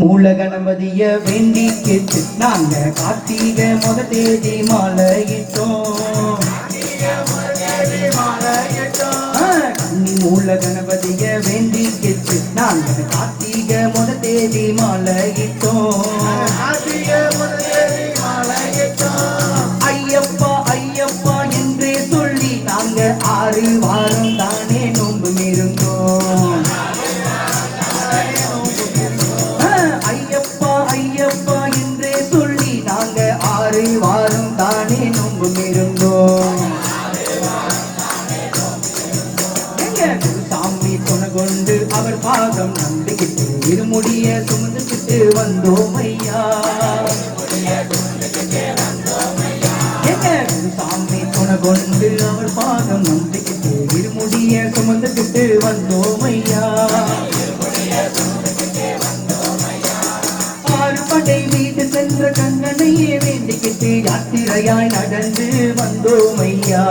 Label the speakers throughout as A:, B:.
A: மூல கணபதிய வேண்டி கேட்டு நாங்க கார்த்திகை முத தேதி மாலையிட்டோம். ஆ, மூல கணபதிய வேண்டி கேட்டு நாங்க கார்த்திகை முத தேதி மாலையிட்டோம். ஐயப்பா ஐயப்பா என்றே சொல்லி நாங்க ஆறு வாரம் தான் எங்க குருசாமி துணை கொண்டு அவர் பாதம் நம்பிக்கிட்டு இருமுடிய சுமந்துக்கிட்டு வந்தோம் ஐயா. எங்க துணை கொண்டு அவர் பாதம் நம்பிக்கிட்டு இருமுடிய சுமந்துக்கிட்டு வந்தோம் ஐயா. ஆறு படை வீட்டு சென்ற கண்ணனையே வேண்டிக்கிட்டு யாத்திரையாய் நடந்து வந்தோம் ஐயா.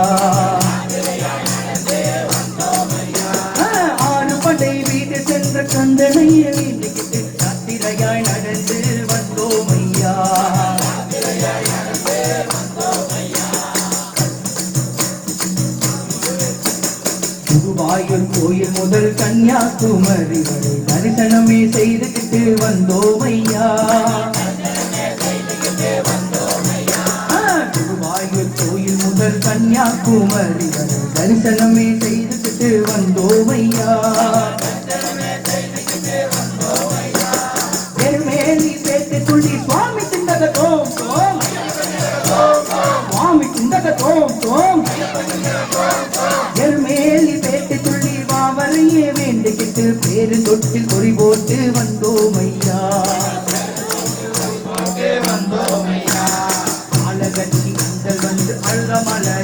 A: கோயில் முதல் கன்னியாகுமரி வரை தரிசனமே செய்துக்கிட்டு வந்தோம் ஐயா ஆ, கோயில் முதல் கன்னியாகுமரி வரை தரிசனமே செய்துக்கிட்டு வந்தோம் ஐயா எருமேலி பேட்டு சுவாமி திண்டக தோம் தோம். சுவாமி திண்டக தோம் தோம். எருமேலி பேட்டு துள்ளி பேரு தொட்டில் பொறி போட்டு வந்தோம் ஐயா. ஆலகட்டி கந்தல் வந்து அழுதமலை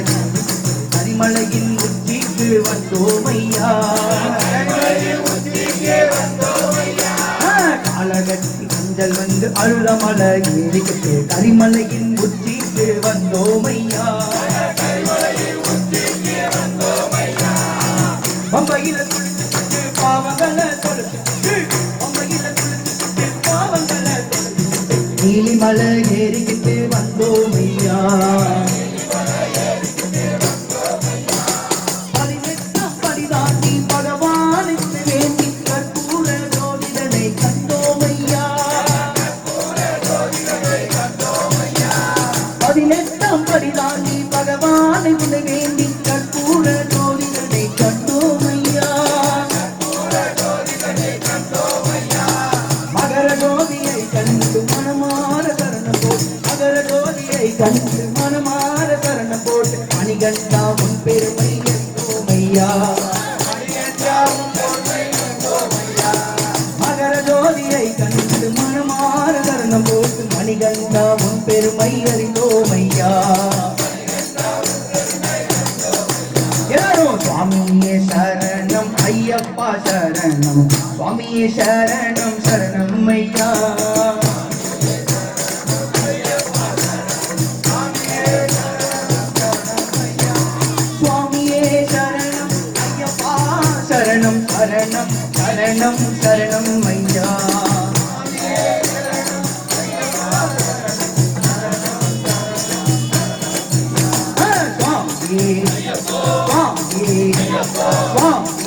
A: கரிமலையின் உச்சிக்கு வந்தோம் ஐயா. ஆ, காலகட்டி கந்தல் வந்து அழுதமலை ஏறிக்கிட்டு கரிமலையின் உச்சிக்கு வந்தோம் ஐயா. நீலிமலை ஏறிக்கிட்டு வந்தோம் ஐயா பதினெட்டாம் படி தாண்டி வேண்டி கற்பூர ஜோதிடனை கண்டோம் ஐயா பதினெட்டாம் படி தாண்டி வேண்டி கற்பூர ஜோதிடனை கண்டோம் ஐயா மகர ஜோதியை கண்டு கண்டு மனமாற கரணம் போட்டு மணிகண்டா உன் பெருமை என்றோமையா மகர ஜோதியை கண்டு மனமாற கரணம் போட்டு மணிகண்டா உன் பெருமை அறிந்தோமையா? எல்லாரும் சுவாமியே சரணம் ஐயப்பா சரணம். சுவாமியே சரணம் சரணம் ஐயா. சரண சரணம் சரணம் ஐயா. வாங்கி வாங்கி